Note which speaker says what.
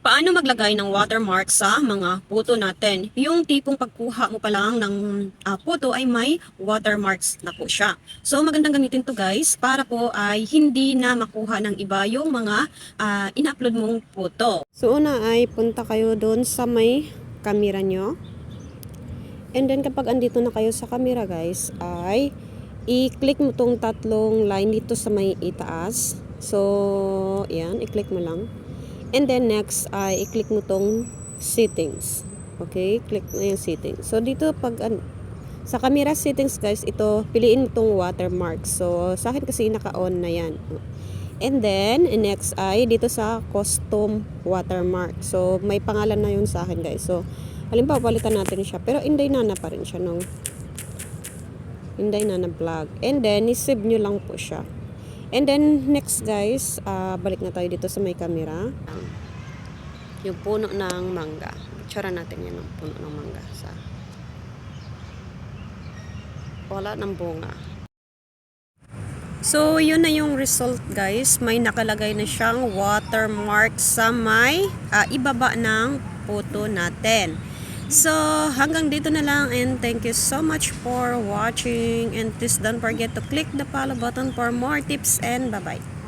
Speaker 1: Paano maglagay ng watermark sa mga puto natin? Yung tipong pagkuha mo pa lang ng ah, puto ay may watermarks na po siya. So magandang gamitin to guys para po ay hindi na makuha ng iba yung mga ah, ina-upload mong puto. So una ay punta kayo doon sa may camera nyo. And then kapag andito na kayo sa camera guys ay i-click mo tong tatlong line dito sa may itaas. So, yan, i-click mo lang. And then next ay i-click mo tong settings. Okay, click mo yung settings. So dito pag an- sa camera settings guys, ito piliin mo watermark. So sa akin kasi naka-on na yan. And then next ay dito sa custom watermark. So may pangalan na yun sa akin guys. So halimbawa palitan natin siya. Pero Inday Nana pa rin siya nung Inday Nana vlog. And then i-save nyo lang po siya. And then, next guys, ah, balik na tayo dito sa may camera. Yung puno ng mangga. Tsara natin yan ng puno ng mangga. Sa... Wala ng bunga. So, yun na yung result guys. May nakalagay na siyang watermark sa may ah, ibaba ng puto natin. So, hanggang dito na lang and thank you so much for watching and please don't forget to click the follow button for more tips and bye-bye.